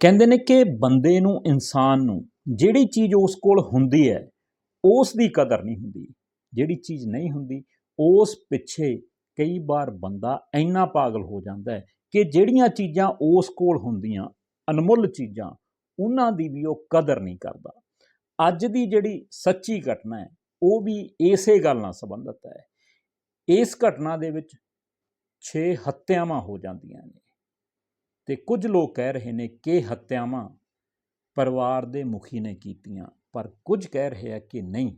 ਕਹਿੰਦੇ ਨੇ ਕਿ ਬੰਦੇ ਨੂੰ, ਇਨਸਾਨ ਨੂੰ ਜਿਹੜੀ ਚੀਜ਼ ਉਸ ਕੋਲ ਹੁੰਦੀ ਹੈ, ਉਸ ਦੀ ਕਦਰ ਨਹੀਂ ਹੁੰਦੀ। ਜਿਹੜੀ ਚੀਜ਼ ਨਹੀਂ ਹੁੰਦੀ, ਉਸ ਪਿੱਛੇ ਕਈ ਵਾਰ ਬੰਦਾ ਇੰਨਾ ਪਾਗਲ ਹੋ ਜਾਂਦਾ ਹੈ ਕਿ ਜਿਹੜੀਆਂ ਚੀਜ਼ਾਂ ਉਸ ਕੋਲ ਹੁੰਦੀਆਂ, ਅਨਮੁੱਲ ਚੀਜ਼ਾਂ, ਉਹਨਾਂ ਦੀ ਵੀ ਉਹ ਕਦਰ ਨਹੀਂ ਕਰਦਾ। ਅੱਜ ਦੀ ਜਿਹੜੀ ਸੱਚੀ ਘਟਨਾ ਹੈ, ਉਹ ਵੀ ਇਸੇ ਗੱਲ ਨਾਲ ਸੰਬੰਧਿਤ ਹੈ। ਇਸ ਘਟਨਾ ਦੇ ਵਿੱਚ 6 ਹੱਤਿਆਵਾਂ ਹੋ ਜਾਂਦੀਆਂ ਨੇ। ਤੇ ਕੁਝ ਲੋਕ ਕਹਿ ਰਹੇ ਨੇ ਕਿ ਹੱਤਿਆਵਾਂ ਪਰਿਵਾਰ ਦੇ ਮੁਖੀ ਨੇ ਕੀਤੀਆਂ, ਪਰ ਕੁਝ ਕਹਿ ਰਹੇ ਆ ਕਿ ਨਹੀਂ,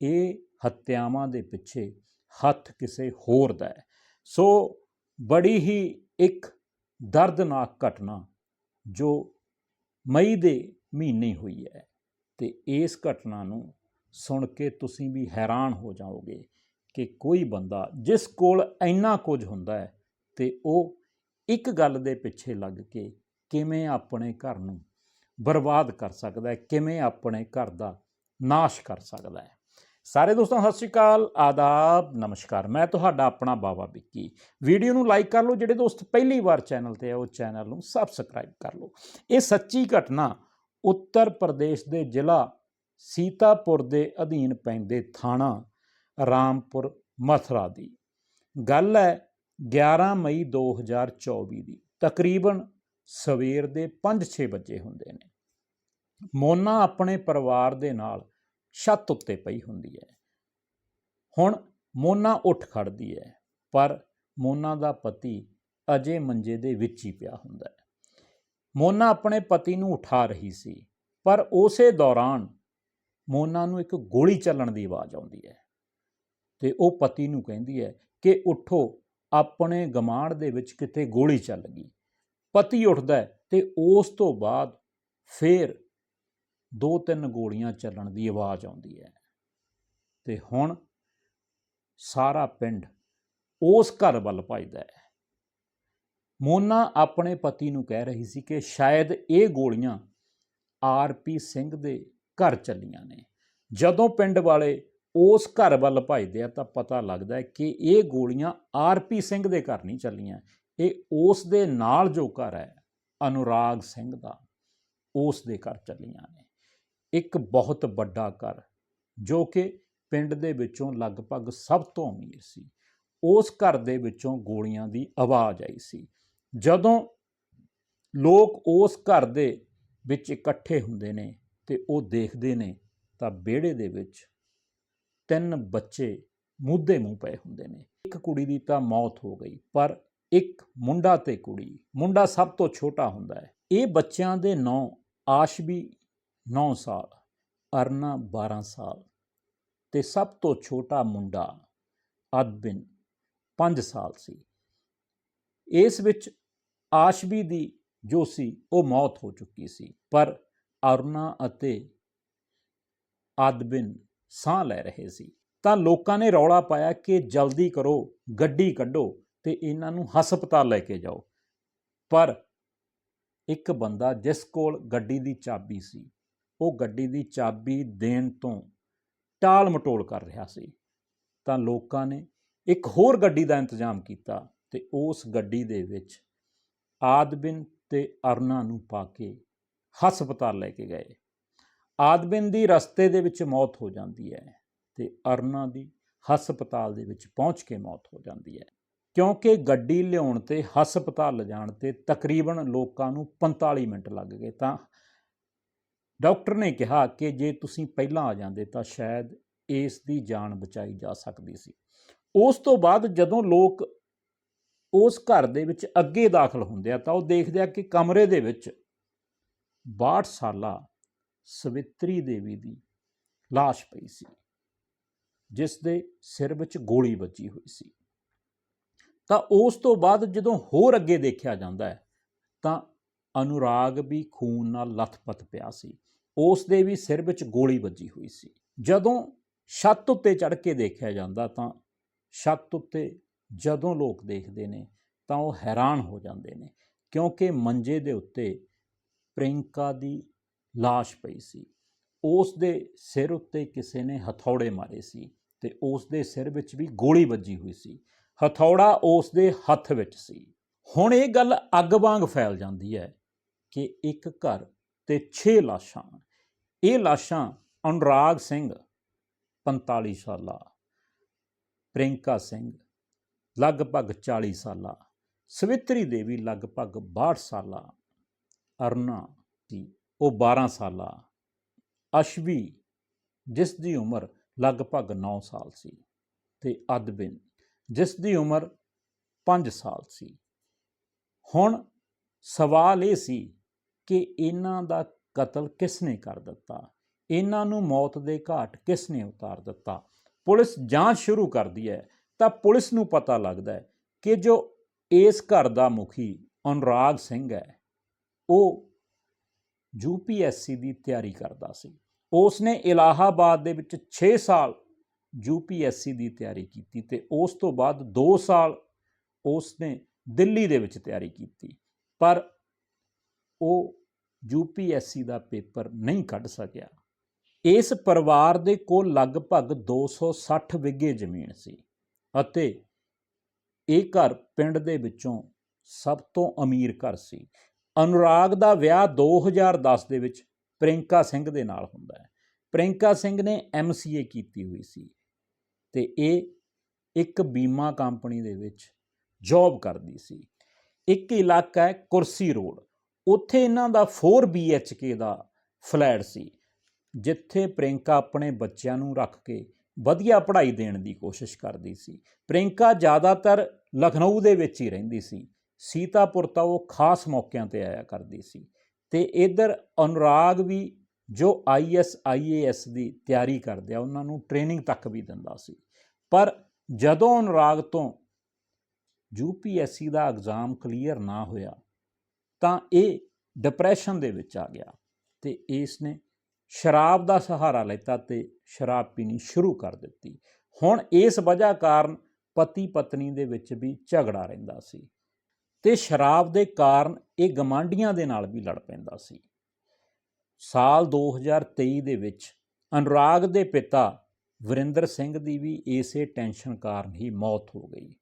ਇਹ ਹੱਤਿਆਵਾਂ ਦੇ ਪਿੱਛੇ ਹੱਥ ਕਿਸੇ ਹੋਰ ਦਾ ਹੈ। ਸੋ ਬੜੀ ਹੀ ਇੱਕ ਦਰਦਨਾਕ ਘਟਨਾ ਜੋ ਮਈ ਦੇ ਮਹੀਨੇ ਹੋਈ ਹੈ ਤੇ ਇਸ ਘਟਨਾ ਨੂੰ ਸੁਣ ਕੇ ਤੁਸੀਂ ਵੀ ਹੈਰਾਨ ਹੋ ਜਾਓਗੇ ਕਿ ਕੋਈ ਬੰਦਾ ਜਿਸ ਕੋਲ ਇੰਨਾ ਕੁਝ ਹੁੰਦਾ ਹੈ ਤੇ ਉਹ ਇੱਕ ਗੱਲ ਦੇ ਪਿੱਛੇ ਲੱਗ ਕੇ ਕਿਵੇਂ ਆਪਣੇ ਘਰ ਨੂੰ ਬਰਬਾਦ ਕਰ ਸਕਦਾ ਹੈ, ਕਿਵੇਂ ਆਪਣੇ ਘਰ ਦਾ ਨਾਸ਼ ਕਰ ਸਕਦਾ ਹੈ। ਸਾਰੇ ਦੋਸਤਾਂ, ਸਤਿ ਸ਼੍ਰੀ ਅਕਾਲ, ਆਦਾਬ, ਨਮਸਕਾਰ। ਮੈਂ ਤੁਹਾਡਾ ਆਪਣਾ ਬਾਬਾ ਵਿੱਕੀ। ਵੀਡੀਓ ਨੂੰ ਲਾਈਕ ਕਰ ਲਓ, ਜਿਹੜੇ ਦੋਸਤ ਪਹਿਲੀ ਵਾਰ ਚੈਨਲ ਤੇ ਆ, ਉਹ ਚੈਨਲ ਨੂੰ ਸਬਸਕ੍ਰਾਈਬ ਕਰ ਲਓ। ਇਹ ਸੱਚੀ ਘਟਨਾ ਉੱਤਰ ਪ੍ਰਦੇਸ਼ ਦੇ ਜ਼ਿਲ੍ਹਾ ਸੀਤਾਪੁਰ ਦੇ ਅਧੀਨ ਪੈਂਦੇ ਥਾਣਾ ਰਾਮਪੁਰ ਮਥੁਰਾ ਦੀ। ਗੱਲ ਹੈ 11 ਮਈ 2024 ਦੀ, ਤਕਰੀਬਨ ਸਵੇਰ ਦੇ 5-6 ਵਜੇ ਹੁੰਦੇ ਨੇ। ਮੋਨਾ ਆਪਣੇ ਪਰਿਵਾਰ ਦੇ ਨਾਲ ਛੱਤ ਉੱਤੇ ਪਈ ਹੁੰਦੀ ਹੈ। ਹੁਣ ਮੋਨਾ ਉੱਠ ਖੜਦੀ ਹੈ, ਪਰ ਮੋਨਾ ਦਾ ਪਤੀ ਅਜੇ ਮੰਜੇ ਦੇ ਵਿੱਚ ਹੀ ਪਿਆ ਹੁੰਦਾ ਹੈ। ਮੋਨਾ ਆਪਣੇ ਪਤੀ ਨੂੰ ਉਠਾ ਰਹੀ ਸੀ, ਪਰ ਉਸੇ ਦੌਰਾਨ ਮੋਨਾ ਨੂੰ ਇੱਕ ਗੋਲੀ ਚੱਲਣ ਦੀ ਆਵਾਜ਼ ਆਉਂਦੀ ਹੈ। ਤੇ ਉਹ ਪਤੀ ਨੂੰ ਕਹਿੰਦੀ ਹੈ ਕਿ ਉਠੋ ਆਪਣੇ ਗਮਾਂਡ ਦੇ ਵਿੱਚ ਕਿਤੇ ਗੋਲੀ ਚੱਲ ਗਈ। ਪਤੀ ਉੱਠਦਾ ਹੈ ਤੇ ਉਸ ਤੋਂ ਬਾਅਦ ਫੇਰ ਦੋ ਤਿੰਨ ਗੋਲੀਆਂ ਚੱਲਣ ਦੀ ਆਵਾਜ਼ ਆਉਂਦੀ ਹੈ। ਤੇ ਹੁਣ ਸਾਰਾ ਪਿੰਡ ਉਸ ਘਰ ਵੱਲ ਭੱਜਦਾ ਹੈ। ਮੋਨਾ ਆਪਣੇ ਪਤੀ ਨੂੰ ਕਹਿ ਰਹੀ ਸੀ ਕਿ ਸ਼ਾਇਦ ਇਹ ਗੋਲੀਆਂ ਆਰਪੀ ਸਿੰਘ ਦੇ ਘਰ ਚੱਲੀਆਂ ਨੇ। ਜਦੋਂ ਪਿੰਡ ਵਾਲੇ ਉਸ ਘਰ ਵੱਲ ਭੱਜਦੇ ਆ ਤਾਂ ਪਤਾ ਲੱਗਦਾ ਕਿ ਇਹ ਗੋਲੀਆਂ ਆਰਪੀ ਸਿੰਘ ਦੇ ਘਰ ਨਹੀਂ ਚੱਲੀਆਂ। ਇਹ ਉਸ ਦੇ ਨਾਲ ਜੋ ਘਰ ਹੈ, ਅਨੁਰਾਗ ਸਿੰਘ ਦਾ, ਉਸ ਦੇ ਘਰ ਚੱਲੀਆਂ ਨੇ। ਇੱਕ ਬਹੁਤ ਵੱਡਾ ਘਰ, ਜੋ ਕਿ ਪਿੰਡ ਦੇ ਵਿੱਚੋਂ ਲਗਭਗ ਸਭ ਤੋਂ ਅਮੀਰ ਸੀ। ਉਸ ਘਰ ਦੇ ਵਿੱਚੋਂ ਗੋਲੀਆਂ ਦੀ ਆਵਾਜ਼ ਆਈ ਸੀ। ਜਦੋਂ ਲੋਕ ਉਸ ਘਰ ਦੇ ਵਿੱਚ ਇਕੱਠੇ ਹੁੰਦੇ ਨੇ ਤੇ ਉਹ ਦੇਖਦੇ ਨੇ ਤਾਂ ਵਿਹੜੇ ਦੇ ਵਿੱਚ ਤਿੰਨ ਬੱਚੇ ਮੁੱਦੇ ਮੂੰਹ ਪਏ ਹੁੰਦੇ ਨੇ। ਇੱਕ ਕੁੜੀ ਦੀ ਤਾਂ ਮੌਤ ਹੋ ਗਈ, ਪਰ ਇੱਕ ਮੁੰਡਾ ਤੇ ਕੁੜੀ, ਮੁੰਡਾ ਸਭ ਤੋਂ ਛੋਟਾ ਹੁੰਦਾ ਹੈ। ਇਹ ਬੱਚਿਆਂ ਦੇ ਨਾਂ, ਆਸ਼ਬੀ 9 ਸਾਲ, ਅਰਨਾ 12 ਸਾਲ ਤੇ ਸਭ ਤੋਂ ਛੋਟਾ ਮੁੰਡਾ ਅਦਬਿਨ 5 ਸਾਲ ਸੀ। ਇਸ ਵਿੱਚ ਆਸ਼ਬੀ ਦੀ ਜੋ ਸੀ, ਉਹ ਮੌਤ ਹੋ ਚੁੱਕੀ ਸੀ, ਪਰ ਅਰਨਾ ਅਤੇ ਆਦਬਿਨ ਸਾਹ ਲੈ ਰਹੇ ਸੀ। ਤਾਂ ਲੋਕਾਂ ਨੇ ਰੌਲਾ ਪਾਇਆ ਕਿ ਜਲਦੀ ਕਰੋ, ਗੱਡੀ ਕੱਢੋ ਤੇ ਇਹਨਾਂ ਨੂੰ ਹਸਪਤਾਲ ਲੈ ਕੇ ਜਾਓ। ਪਰ ਇੱਕ ਬੰਦਾ ਜਿਸ ਕੋਲ ਗੱਡੀ ਦੀ ਚਾਬੀ ਸੀ, ਉਹ ਗੱਡੀ ਦੀ ਚਾਬੀ ਦੇਣ ਤੋਂ ਟਾਲ ਮਟੋਲ ਕਰ ਰਿਹਾ ਸੀ। ਤਾਂ ਲੋਕਾਂ ਨੇ ਇੱਕ ਹੋਰ ਗੱਡੀ ਦਾ ਇੰਤਜ਼ਾਮ ਕੀਤਾ ਤੇ ਉਸ ਗੱਡੀ ਦੇ ਵਿੱਚ ਆਦਬਿਨ ਤੇ ਅਰਨਾ ਨੂੰ ਪਾ ਕੇ ਹਸਪਤਾਲ ਲੈ ਕੇ ਗਏ। ਆਦਮਿਨ ਦੀ ਰਸਤੇ ਦੇ ਵਿੱਚ ਮੌਤ ਹੋ ਜਾਂਦੀ ਹੈ ਤੇ ਅਰਨਾ ਦੀ ਹਸਪਤਾਲ ਦੇ ਵਿੱਚ ਪਹੁੰਚ ਕੇ ਮੌਤ ਹੋ ਜਾਂਦੀ ਹੈ। ਕਿਉਂਕਿ ਗੱਡੀ ਲਿਆਉਣ ਤੇ ਹਸਪਤਾਲ ਲਿਜਾਣ ਤੇ ਤਕਰੀਬਨ ਲੋਕਾਂ ਨੂੰ 45 ਮਿੰਟ ਲੱਗ ਗਏ ਤਾਂ ਡਾਕਟਰ ਨੇ ਕਿਹਾ ਕਿ ਜੇ ਤੁਸੀਂ ਪਹਿਲਾਂ ਆ ਜਾਂਦੇ ਤਾਂ ਸ਼ਾਇਦ ਇਸ ਦੀ ਜਾਨ ਬਚਾਈ ਜਾ ਸਕਦੀ ਸੀ। ਉਸ ਤੋਂ ਬਾਅਦ ਜਦੋਂ ਲੋਕ ਉਸ ਘਰ ਦੇ ਵਿੱਚ ਅੱਗੇ ਦਾਖਲ ਹੁੰਦੇ ਆ ਤਾਂ ਉਹ ਦੇਖਦੇ ਆ ਕਿ ਕਮਰੇ ਦੇ ਵਿੱਚ 62 ਸਾਲਾ ਸਵਿਤਰੀ ਦੇਵੀ ਦੀ লাশ ਪਈ ਸੀ, ਜਿਸ ਦੇ ਸਿਰ ਵਿੱਚ ਗੋਲੀ ਵੱਜੀ ਹੋਈ ਸੀ। ਤਾਂ ਉਸ ਤੋਂ ਬਾਅਦ ਜਦੋਂ ਹੋਰ ਅੱਗੇ ਦੇਖਿਆ ਜਾਂਦਾ ਹੈ, ਤਾਂ ਅਨੁਰਾਗ ਵੀ ਖੂਨ ਨਾਲ ਲੱਥਪੱਥ ਪਿਆ ਸੀ। ਉਸ ਦੇ ਵੀ ਸਿਰ ਵਿੱਚ ਗੋਲੀ ਵੱਜੀ ਹੋਈ ਸੀ। ਜਦੋਂ ਛੱਤ ਉੱਤੇ ਚੜ੍ਹ ਕੇ ਦੇਖਿਆ ਜਾਂਦਾ ਤਾਂ ਛੱਤ ਉੱਤੇ ਜਦੋਂ ਲੋਕ ਦੇਖਦੇ ਨੇ ਤਾਂ ਉਹ ਹੈਰਾਨ ਹੋ ਜਾਂਦੇ ਨੇ, ਕਿਉਂਕਿ ਮੰਜੇ ਦੇ ਉੱਤੇ ਪ੍ਰਿੰਕਾ ਦੀ লাশ ਪਈ ਸੀ। ਉਸ ਦੇ ਸਿਰ ਉੱਤੇ ਕਿਸੇ ਨੇ ਹਥੌੜੇ ਮਾਰੇ ਸੀ ਤੇ ਉਸ ਦੇ ਸਿਰ ਵਿੱਚ ਵੀ ਗੋਲੀ ਵੱਜੀ ਹੋਈ ਸੀ। ਹਥੌੜਾ ਉਸ ਦੇ ਹੱਥ ਵਿੱਚ ਸੀ। ਹੁਣ ਇਹ ਗੱਲ ਅੱਗ ਵਾਂਗ ਫੈਲ ਜਾਂਦੀ ਹੈ ਕਿ ਇੱਕ ਘਰ ਤੇ 6 ਲਾਸ਼ਾਂ ਇਹ ਲਾਸ਼ਾਂ ਅਨੁਰਾਗ ਸਿੰਘ 45 ਸਾਲਾ ਪ੍ਰਿੰਕਾ ਸਿੰਘ, ਲਗਭਗ 40 ਸਾਲਾ, ਸਵਿਤਰੀ ਦੇਵੀ ਲਗਭਗ 62 ਸਾਲਾ ਅਰਨਾ ਜੀ ਉਹ 12 ਸਾਲਾ, ਅਸ਼ਵੀ, ਜਿਸ ਦੀ ਉਮਰ ਲਗਭਗ 9 ਸਾਲ ਸੀ ਤੇ ਅਦਬਿਨ ਜਿਸ ਦੀ ਉਮਰ 5 ਸਾਲ ਸੀ। ਹੁਣ ਸਵਾਲ ਇਹ ਸੀ ਕਿ ਇਹਨਾਂ ਦਾ ਕਤਲ ਕਿਸ ਨੇ ਕਰ ਦਿੱਤਾ? ਇਹਨਾਂ ਨੂੰ ਮੌਤ ਦੇ ਘਾਟ ਕਿਸ ਨੇ ਉਤਾਰ ਦਿੱਤਾ? ਪੁਲਿਸ ਜਾਂਚ ਸ਼ੁਰੂ ਕਰਦੀ ਹੈ ਤਾਂ ਪੁਲਿਸ ਨੂੰ ਪਤਾ ਲੱਗਦਾ ਹੈ ਕਿ ਜੋ ਇਸ ਘਰ ਦਾ ਮੁਖੀ ਅਨੁਰਾਗ ਸਿੰਘ ਹੈ, ਉਹ ਯੂਪੀਐਸਸੀ ਦੀ ਤਿਆਰੀ ਕਰਦਾ ਸੀ। ਉਸ ਨੇ ਇਲਾਹਾਬਾਦ ਦੇ ਵਿੱਚ 6 ਸਾਲ ਯੂਪੀਐਸਸੀ ਦੀ ਤਿਆਰੀ ਕੀਤੀ ਤੇ ਉਸ ਤੋਂ ਬਾਅਦ 2 ਸਾਲ ਉਸ ਨੇ ਦਿੱਲੀ ਦੇ ਵਿੱਚ ਤਿਆਰੀ ਕੀਤੀ। ਪਰ ਉਹ ਯੂਪੀਐਸਸੀ ਦਾ ਪੇਪਰ ਨਹੀਂ ਕੱਢ ਸਕਿਆ। ਇਸ ਪਰਿਵਾਰ ਦੇ ਕੋਲ ਲਗਭਗ 260 ਵਿਗੇ ਜ਼ਮੀਨ ਸੀ ਅਤੇ ਇਹ ਘਰ ਪਿੰਡ ਦੇ ਵਿੱਚੋਂ ਸਭ ਤੋਂ ਅਮੀਰ ਘਰ ਸੀ। ਅਨੁਰਾਗ ਦਾ ਵਿਆਹ 2010 ਦੇ ਵਿੱਚ ਪ੍ਰਿੰਕਾ ਸਿੰਘ ਦੇ ਨਾਲ ਹੁੰਦਾ ਹੈ। ਪ੍ਰਿੰਕਾ ਸਿੰਘ ਨੇ ਐਮਸੀਏ ਕੀਤੀ ਹੋਈ ਸੀ ਤੇ ਇਹ ਇੱਕ ਬੀਮਾ ਕੰਪਨੀ ਦੇ ਵਿੱਚ ਜੌਬ ਕਰਦੀ ਸੀ। ਇੱਕ ਇਲਾਕਾ ਹੈ ਕੁਰਸੀ ਰੋਡ। ਉੱਥੇ ਇਹਨਾਂ ਦਾ 4 BHK ਦਾ ਫਲੈਟ ਸੀ, ਜਿੱਥੇ ਪ੍ਰਿੰਕਾ ਆਪਣੇ ਬੱਚਿਆਂ ਨੂੰ ਰੱਖ ਕੇ ਵਧੀਆ ਪੜ੍ਹਾਈ ਦੇਣ ਦੀ ਕੋਸ਼ਿਸ਼ ਕਰਦੀ ਸੀ। ਪ੍ਰਿੰਕਾ ਜ਼ਿਆਦਾਤਰ ਲਖਨਊ ਦੇ ਵਿੱਚ ਹੀ ਰਹਿੰਦੀ ਸੀ। ਸੀਤਾਪੁਰ ਤਾਂ ਉਹ ਖਾਸ ਮੌਕਿਆਂ ਤੇ ਆਇਆ ਕਰਦੀ ਸੀ। ਤੇ ਇਧਰ ਅਨੁਰਾਗ ਵੀ ਜੋ ਆਈਐਸ ਆਈਏਐਸ ਦੀ ਤਿਆਰੀ ਕਰਦੇ ਆ, ਉਹਨਾਂ ਨੂੰ ਟ੍ਰੇਨਿੰਗ ਤੱਕ ਵੀ ਦਿੰਦਾ ਸੀ। ਪਰ ਜਦੋਂ ਅਨੁਰਾਗ ਤੋਂ ਯੂਪੀਐਸਸੀ ਦਾ ਐਗਜ਼ਾਮ ਕਲੀਅਰ ਨਾ ਹੋਇਆ, ਤਾਂ ਇਹ ਡਿਪਰੈਸ਼ਨ ਦੇ ਵਿੱਚ ਆ ਗਿਆ ਤੇ ਇਸ ਨੇ ਸ਼ਰਾਬ ਦਾ ਸਹਾਰਾ ਲੈਤਾ ਤੇ ਸ਼ਰਾਬ ਪੀਣੀ ਸ਼ੁਰੂ ਕਰ ਦਿੱਤੀ। ਹੁਣ ਇਸ ਵਜ੍ਹਾ ਕਾਰਨ ਪਤੀ ਪਤਨੀ ਦੇ ਵਿੱਚ ਵੀ ਝਗੜਾ ਰਹਿੰਦਾ ਸੀ। ਤੇ ਸ਼ਰਾਬ ਦੇ ਕਾਰਨ ਇਹ ਗਮਾਂਡੀਆਂ ਦੇ ਨਾਲ ਵੀ ਲੜ ਪੈਂਦਾ ਸੀ। ਸਾਲ 2023 ਦੇ ਵਿੱਚ ਅਨੁਰਾਗ ਦੇ ਪਿਤਾ ਵਰਿੰਦਰ ਸਿੰਘ ਦੀ ਵੀ ਇਸੇ ਟੈਨਸ਼ਨ ਕਾਰਨ ਹੀ ਮੌਤ ਹੋ ਗਈ।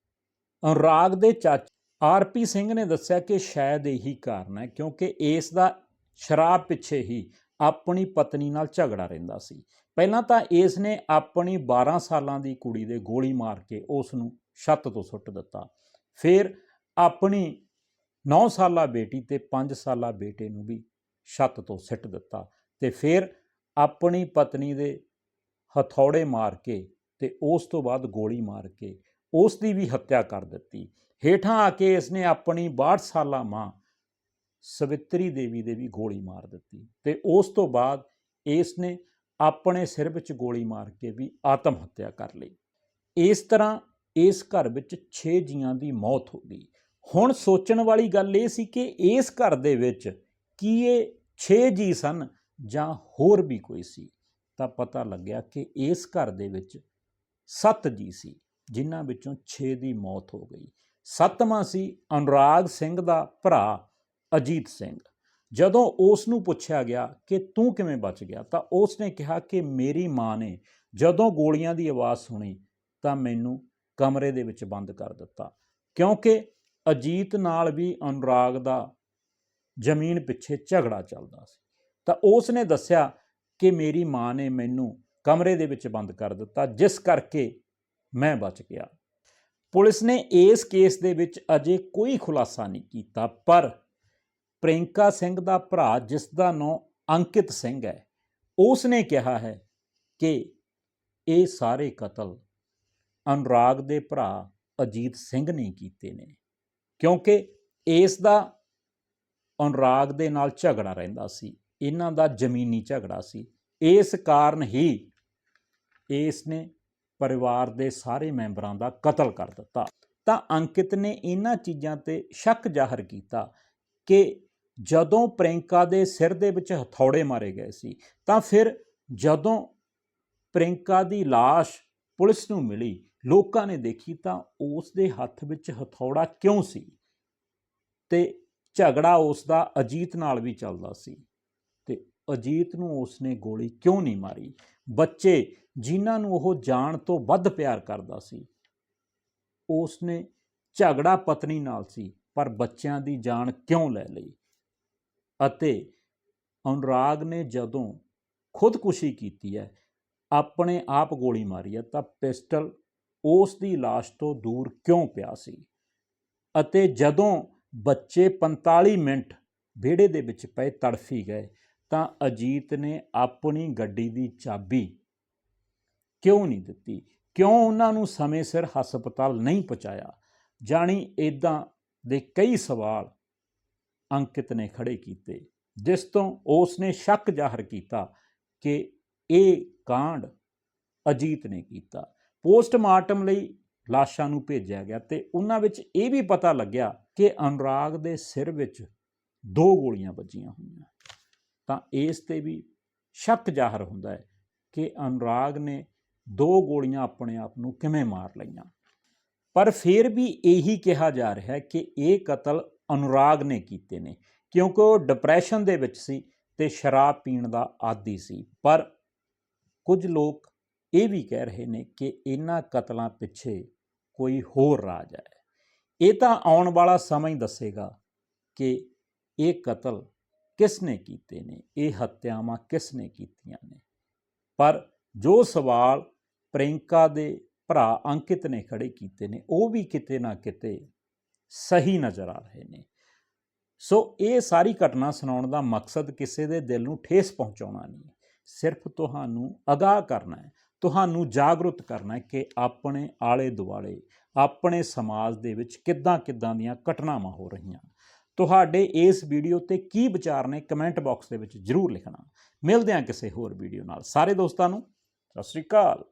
ਅਨੁਰਾਗ ਦੇ ਚਾਚਾ ਆਰਪੀ ਸਿੰਘ ਨੇ ਦੱਸਿਆ ਕਿ ਸ਼ਾਇਦ ਇਹੀ ਕਾਰਨ ਹੈ ਕਿਉਂਕਿ ਇਸ ਦਾ ਸ਼ਰਾਬ ਪਿੱਛੇ ਹੀ ਆਪਣੀ ਪਤਨੀ ਨਾਲ ਝਗੜਾ ਰਹਿੰਦਾ ਸੀ। ਪਹਿਲਾਂ ਤਾਂ ਇਸ ਨੇ ਆਪਣੀ 12 ਸਾਲਾਂ ਦੀ ਕੁੜੀ ਦੇ ਗੋਲੀ ਮਾਰ ਕੇ ਉਸ ਨੂੰ ਛੱਤ ਤੋਂ ਸੁੱਟ ਦਿੱਤਾ। ਫਿਰ ਆਪਣੀ 9 ਸਾਲਾ ਬੇਟੀ ਤੇ 5 ਸਾਲਾ ਬੇਟੇ ਨੂੰ ਵੀ ਛੱਤ ਤੋਂ ਸਿੱਟ ਦਿੱਤਾ ਤੇ ਫਿਰ ਆਪਣੀ ਪਤਨੀ ਦੇ ਹਥੌੜੇ ਮਾਰ ਕੇ ਤੇ ਉਸ ਤੋਂ ਬਾਅਦ ਗੋਲੀ ਮਾਰ ਕੇ ਉਸ ਦੀ ਵੀ ਹੱਤਿਆ ਕਰ ਦਿੱਤੀ। ਹੇਠਾਂ ਆ ਕੇ ਇਸ ਨੇ ਆਪਣੀ 62 ਸਾਲਾ ਮਾਂ ਸਵਿਤਰੀ ਦੇਵੀ ਦੇ ਵੀ ਗੋਲੀ ਮਾਰ ਦਿੱਤੀ ਤੇ ਉਸ ਤੋਂ ਬਾਅਦ ਇਸ ਨੇ ਆਪਣੇ ਸਿਰ ਵਿੱਚ ਗੋਲੀ ਮਾਰ ਕੇ ਵੀ ਆਤਮ ਹੱਤਿਆ ਕਰ ਲਈ। ਇਸ ਤਰ੍ਹਾਂ ਇਸ ਘਰ ਵਿੱਚ 6 ਜੀਆਂ ਦੀ ਮੌਤ ਹੋ ਗਈ। ਹੁਣ ਸੋਚਣ ਵਾਲੀ ਗੱਲ ਇਹ ਸੀ ਕਿ ਇਸ ਘਰ ਦੇ ਵਿੱਚ ਕੀ ਇਹ 6 ਜੀ ਸਨ ਜਾਂ ਹੋਰ ਵੀ ਕੋਈ ਸੀ? ਤਾਂ ਪਤਾ ਲੱਗਿਆ ਕਿ ਇਸ ਘਰ ਦੇ ਵਿੱਚ 7 ਜੀ ਸੀ, ਜਿਨ੍ਹਾਂ ਵਿੱਚੋਂ 6 ਦੀ ਮੌਤ ਹੋ ਗਈ। ਸੱਤਵਾਂ ਸੀ ਅਨੁਰਾਗ ਸਿੰਘ ਦਾ ਭਰਾ ਅਜੀਤ ਸਿੰਘ। ਜਦੋਂ ਉਸ ਨੂੰ ਪੁੱਛਿਆ ਗਿਆ ਕਿ ਤੂੰ ਕਿਵੇਂ ਬਚ ਗਿਆ, ਤਾਂ ਉਸ ਨੇ ਕਿਹਾ ਕਿ ਮੇਰੀ ਮਾਂ ਨੇ ਜਦੋਂ ਗੋਲੀਆਂ ਦੀ ਆਵਾਜ਼ ਸੁਣੀ ਤਾਂ ਮੈਨੂੰ ਕਮਰੇ ਦੇ ਵਿੱਚ ਬੰਦ ਕਰ ਦਿੱਤਾ। ਕਿਉਂਕਿ ਅਜੀਤ ਨਾਲ ਵੀ ਅਨੁਰਾਗ ਦਾ ਜ਼ਮੀਨ ਪਿੱਛੇ ਝਗੜਾ ਚੱਲਦਾ ਸੀ। ਤਾਂ ਉਸ ਨੇ ਦੱਸਿਆ ਕਿ ਮੇਰੀ ਮਾਂ ਨੇ ਮੈਨੂੰ ਕਮਰੇ ਦੇ ਵਿੱਚ ਬੰਦ ਕਰ ਦਿੱਤਾ, ਜਿਸ ਕਰਕੇ ਮੈਂ ਬਚ ਗਿਆ। ਪੁਲਿਸ ਨੇ ਇਸ ਕੇਸ ਦੇ ਵਿੱਚ ਅਜੇ ਕੋਈ ਖੁਲਾਸਾ ਨਹੀਂ ਕੀਤਾ, ਪਰ ਪ੍ਰਿੰਕਾ ਸਿੰਘ ਦਾ ਭਰਾ, ਜਿਸ ਦਾ ਨਾਂ ਅੰਕਿਤ ਸਿੰਘ ਹੈ ਉਸ ਨੇ ਕਿਹਾ ਹੈ ਕਿ ਇਹ ਸਾਰੇ ਕਤਲ ਅਨੁਰਾਗ ਦੇ ਭਰਾ ਅਜੀਤ ਸਿੰਘ ਨੇ ਕੀਤੇ ਨੇ। ਕਿਉਂਕਿ ਇਸ ਦਾ ਅਨੁਰਾਗ ਦੇ ਨਾਲ ਝਗੜਾ ਰਹਿੰਦਾ ਸੀ, ਇਹਨਾਂ ਦਾ ਜ਼ਮੀਨੀ ਝਗੜਾ ਸੀ। ਇਸ ਕਾਰਨ ਹੀ ਇਸ ਨੇ ਪਰਿਵਾਰ ਦੇ ਸਾਰੇ ਮੈਂਬਰਾਂ ਦਾ ਕਤਲ ਕਰ ਦਿੱਤਾ। ਤਾਂ ਅੰਕਿਤ ਨੇ ਇਹਨਾਂ ਚੀਜ਼ਾਂ ਤੇ ਸ਼ੱਕ ਜ਼ਾਹਰ ਕੀਤਾ ਕਿ ਜਦੋਂ ਪ੍ਰਿੰਕਾ ਦੇ ਸਿਰ ਦੇ ਵਿੱਚ ਹਥੌੜੇ ਮਾਰੇ ਗਏ ਸੀ, ਤਾਂ ਫਿਰ ਜਦੋਂ ਪ੍ਰਿੰਕਾ ਦੀ লাশ ਪੁਲਿਸ ਨੂੰ ਮਿਲੀ ਲੋਕਾਂ ਨੇ ਦੇਖੀ ਤਾਂ ਉਸ ਦੇ ਹੱਥ ਵਿੱਚ ਹਥੌੜਾ ਕਿਉਂ ਸੀ? ਤੇ ਝਗੜਾ ਉਸ ਦਾ ਅਜੀਤ ਨਾਲ ਵੀ ਚੱਲਦਾ ਸੀ। ਤੇ ਅਜੀਤ ਨੂੰ ਉਸ ਨੇ ਗੋਲੀ ਕਿਉਂ ਨਹੀਂ ਮਾਰੀ? ਬੱਚੇ ਜਿਨ੍ਹਾਂ ਨੂੰ ਉਹ ਜਾਣ ਤੋਂ ਵੱਧ ਪਿਆਰ ਕਰਦਾ ਸੀ। ਉਸ ਨੇ ਝਗੜਾ ਪਤਨੀ ਨਾਲ ਸੀ, ਪਰ ਬੱਚਿਆਂ ਦੀ ਜਾਨ ਕਿਉਂ ਲੈ ਲਈ? ਅਤੇ ਅਨੁਰਾਗ ਨੇ ਜਦੋਂ ਖੁਦਕੁਸ਼ੀ ਕੀਤੀ ਹੈ, ਆਪਣੇ ਆਪ ਗੋਲੀ ਮਾਰੀ ਹੈ, ਤਾਂ ਪਿਸਟਲ ਉਸ ਦੀ ਲਾਸ਼ ਤੋਂ ਦੂਰ ਕਿਉਂ ਪਿਆ ਸੀ? ਅਤੇ ਜਦੋਂ ਬੱਚੇ 45 ਮਿੰਟ ਵਿਹੜੇ ਦੇ ਵਿੱਚ ਪਏ ਤੜਫੀ ਗਏ, ਤਾਂ ਅਜੀਤ ਨੇ ਆਪਣੀ ਗੱਡੀ ਦੀ ਚਾਬੀ ਕਿਉਂ ਨਹੀਂ ਦਿੱਤੀ? ਕਿਉਂ ਉਹਨਾਂ ਨੂੰ ਸਮੇਂ ਸਿਰ ਹਸਪਤਾਲ ਨਹੀਂ ਪਹੁੰਚਾਇਆ? ਜਾਣੀ ਇਦਾਂ ਦੇ ਕਈ ਸਵਾਲ ਅੰਕਿਤ ਨੇ ਖੜੇ ਕੀਤੇ, ਜਿਸ ਤੋਂ ਉਸ ਨੇ ਸ਼ੱਕ ਜ਼ਾਹਰ ਕੀਤਾ ਕਿ ਇਹ ਕਾਂਡ ਅਜੀਤ ਨੇ ਕੀਤਾ। ਪੋਸਟਮਾਰਟਮ ਲਈ ਲਾਸ਼ਾਂ ਨੂੰ ਭੇਜਿਆ ਗਿਆ ਤੇ ਉਹਨਾਂ ਵਿੱਚ ਇਹ ਵੀ ਪਤਾ ਲੱਗਿਆ ਕਿ ਅਨੁਰਾਗ ਦੇ ਸਿਰ ਵਿੱਚ ਦੋ ਗੋਲੀਆਂ ਵੱਜੀਆਂ ਹੋਈਆਂ। ਤਾਂ ਇਸ ਤੇ ਵੀ ਸ਼ੱਕ ਜ਼ਾਹਰ ਹੁੰਦਾ ਹੈ ਕਿ ਅਨੁਰਾਗ ਨੇ ਦੋ ਗੋਲੀਆਂ ਆਪਣੇ ਆਪ ਨੂੰ ਕਿਵੇਂ ਮਾਰ ਲਈਆਂ। ਪਰ ਫਿਰ ਵੀ ਇਹੀ ਕਿਹਾ ਜਾ ਰਿਹਾ ਹੈ ਕਿ ਇਹ ਕਤਲ ਅਨੁਰਾਗ ਨੇ ਕੀਤੇ ਨੇ, ਕਿਉਂਕਿ ਉਹ ਡਿਪਰੈਸ਼ਨ ਦੇ ਵਿੱਚ ਸੀ ਤੇ ਸ਼ਰਾਬ ਪੀਣ ਦਾ ਆਦੀ ਸੀ। ਪਰ ਕੁਝ ਲੋਕ ਇਹ ਵੀ ਕਹਿ ਰਹੇ ਨੇ ਕਿ ਇਹਨਾਂ ਕਤਲਾਂ ਪਿੱਛੇ ਕੋਈ ਹੋਰ ਰਾਜ ਹੈ। ਇਹ ਤਾਂ ਆਉਣ ਵਾਲਾ ਸਮਾਂ ਹੀ ਦੱਸੇਗਾ ਕਿ ਇਹ ਕਤਲ ਕਿਸ ਨੇ ਕੀਤੇ ਨੇ, ਇਹ ਹੱਤਿਆਵਾਂ ਕਿਸ ਨੇ ਕੀਤੀਆਂ ਨੇ। ਪਰ ਜੋ ਸਵਾਲ ਪ੍ਰਿੰਕਾ ਦੇ ਭਰਾ ਅੰਕਿਤ ਨੇ ਖੜੇ ਕੀਤੇ ਨੇ, ਉਹ ਵੀ ਕਿਤੇ ਨਾ ਕਿਤੇ ਸਹੀ ਨਜ਼ਰ ਆ ਰਹੇ ਨੇ। ਸੋ ਇਹ ਸਾਰੀ ਘਟਨਾ ਸੁਣਾਉਣ ਦਾ ਮਕਸਦ ਕਿਸੇ ਦੇ ਦਿਲ ਨੂੰ ਠੇਸ ਪਹੁੰਚਾਉਣਾ ਨਹੀਂ, ਸਿਰਫ ਤੁਹਾਨੂੰ ਅਗਾਹ ਕਰਨਾ ਹੈ। ਤੁਹਾਨੂੰ ਜਾਗਰੂਕ ਕਰਨਾ ਹੈ ਕਿ ਆਪਣੇ ਆਲੇ ਦੁਆਲੇ ਆਪਣੇ ਸਮਾਜ ਦੇ ਵਿੱਚ ਕਿੱਦਾਂ ਕਿੱਦਾਂ ਦੀਆਂ ਘਟਨਾਵਾਂ ਹੋ ਰਹੀਆਂ। ਤੁਹਾਡੇ ਇਸ ਵੀਡੀਓ ਤੇ ਕੀ ਵਿਚਾਰ ਨੇ ਕਮੈਂਟ ਬਾਕਸ ਦੇ ਵਿੱਚ ਜਰੂਰ ਲਿਖਣਾ। ਮਿਲਦੇ ਹਾਂ ਕਿਸੇ ਹੋਰ ਵੀਡੀਓ ਨਾਲ। ਸਾਰੇ ਦੋਸਤਾਂ ਨੂੰ ਸਤਿ ਸ੍ਰੀ ਅਕਾਲ।